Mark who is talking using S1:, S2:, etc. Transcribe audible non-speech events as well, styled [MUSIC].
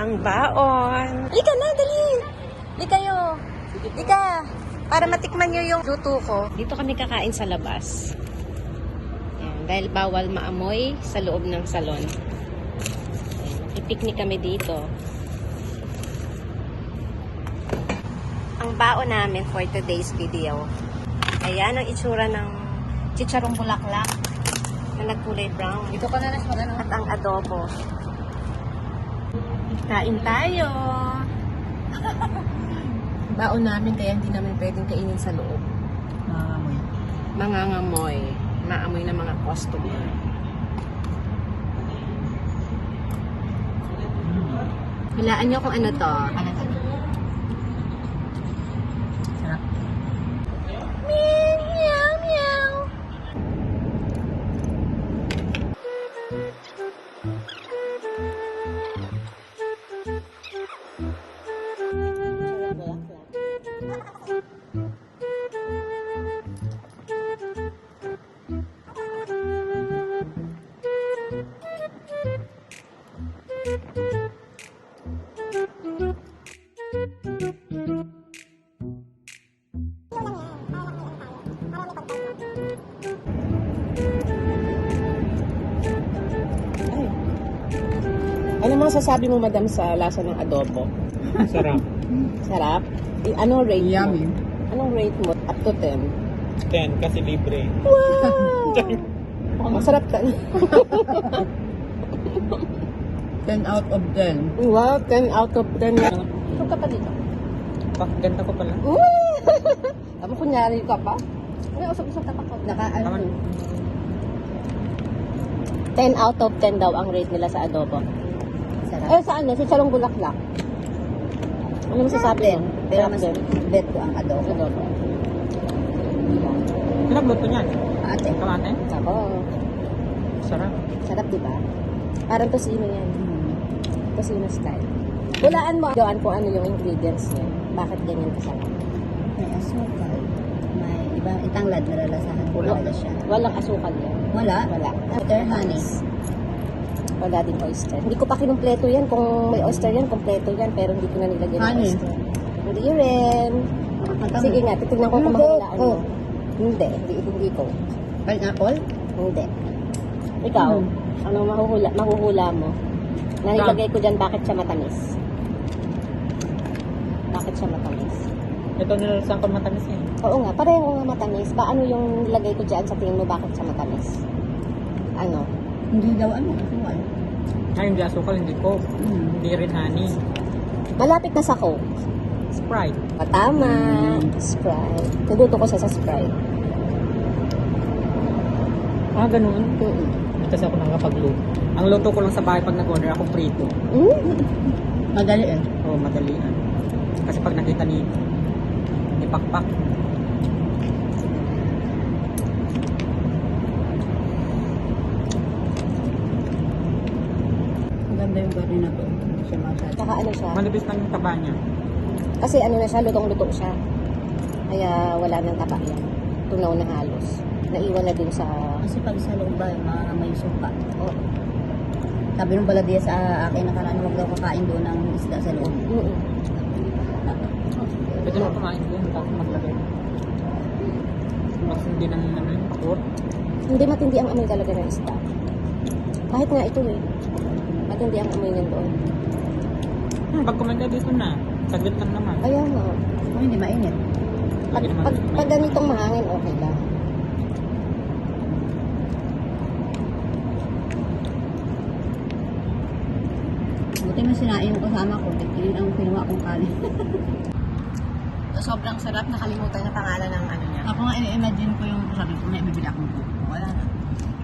S1: ang baon. Lika na, dali. Lika kayo. Lika. Para matikman nyo yung luto ko. Dito kami kakain sa labas. Ayan, dahil bawal maamoy sa loob ng salon. Ipiknik kami dito. Ang baon namin for today's video. Ayan ang itsura ng chicharong bulaklak na nagkulay brown.
S2: Dito ka na magano.
S1: At ang adobo. Kain tayo. [LAUGHS] Baon namin kaya hindi namin pwedeng kainin sa loob.
S2: Nangangamoy.
S1: Mangangamoy. Maamoy ng mga customer. Hulaan nyo kung ano to.
S2: Ano to? Sarap.
S1: Meow, meow, Ano masasabi mo, madam, sa lasa ng adobo?
S3: Sarap.
S1: Sarap? I- Ano rate mo?
S2: Yummy.
S1: Anong rate mo? Up to 10.
S3: 10 kasi libre.
S1: Wow! [LAUGHS] Masarap ka. [LAUGHS]
S2: 10 out of 10.
S1: wow, 10 out of 10. Ito ka pa dito.
S3: Pak, ganda ko pala. [LAUGHS]
S1: Tama, kunyari ka pa. Ay, usap-usap ka pa ko.
S2: Naka ano?
S3: Naman.
S1: 10 out of 10 daw ang rate nila sa adobo.
S2: Sarap.
S1: Eh, sa ano? Sa Charong Bulaklak. Ano masasabi mo?
S2: Pero mas bet ko ang adobo.
S1: Adobo.
S3: Pinagluto niyan.
S2: Ate.
S3: Kamate.
S1: Ako.
S3: Sarap.
S1: Sarap, di ba? Parang tosino yan. Tosino style. Hulaan mo, Joan, kung ano yung ingredients niya. Bakit ganyan kasarap?
S2: May asukal. May ibang itanglad na lalasahan. Bulaga siya.
S1: Walang asukal yan.
S2: Wala?
S1: Wala.
S2: Butter honey.
S1: Wala din oyster. Hindi ko pa kinumpleto yan. Kung may oyster yan, kompleto yan. Pero hindi ko na nilagyan ng
S2: Honey.
S1: oyster. Hindi rin. Sige nga, titignan ko kung mahulaan mo.
S2: Oh.
S1: Hindi, hindi, hindi ko.
S2: Pineapple?
S1: Hindi. Ikaw,
S2: Hmm.
S1: ano mahuhula, mahuhula mo? Na nilagay ko dyan, bakit siya matamis? Bakit siya matamis?
S3: Ito nilalasan ko matamis eh.
S1: Oo nga, pareho nga matamis. Paano yung nilagay ko dyan sa tingin mo, bakit siya matamis? Ano?
S2: Hindi daw ano. Asukal.
S3: Ay, hindi asukal, hindi ko.
S2: Mm.
S3: Hindi rin honey.
S1: Malapit na sa Coke.
S3: Sprite.
S1: Patama. Sprite. Naguto ko siya sa Sprite.
S3: Ah, ganun.
S1: Mm-mm.
S3: Kasi ako nakakapagluto. Ang luto ko lang sa bahay pag nag-order ako prito.
S1: Mm.
S2: Madali eh.
S3: Oo, madalian. Kasi pag nakita ni ni Pakpak,
S2: Maganda yung gari na to. Hindi siya masyado.
S1: Tsaka ano siya,
S3: manipis lang yung taba niya.
S1: kasi ano na siya, lutong-luto siya. Kaya wala nang taba yan. Tunaw na halos. Naiwan na dun sa...
S2: Kasi pag sa loob ba, mga may suka.
S1: Oh,
S2: Sabi nung baladiya sa akin nakaraan, huwag daw kakain doon ng isda sa loob.
S1: mm
S3: Pwede mo kumain doon, tapos maglagay. Mas hindi ng ano yung pakor.
S1: Hindi matindi ang amoy talaga ng isda. Kahit nga ito eh. Matindi ang amoy ng doon.
S3: Hmm, pag kumain ka dito na, saglit lang naman.
S1: Kaya nga.
S2: Oh, hindi mainit.
S1: Pag, pag, pag ganitong mahangin, okay lang.
S2: Buti mo sinain yung kasama ko. Yun ang kinuha kong kanin. [LAUGHS]
S1: Sobrang sarap. Nakalimutan na pangalan ng ano niya.
S2: Ako nga i-imagine ko yung sabi ko na ibibili akong buko. Wala na.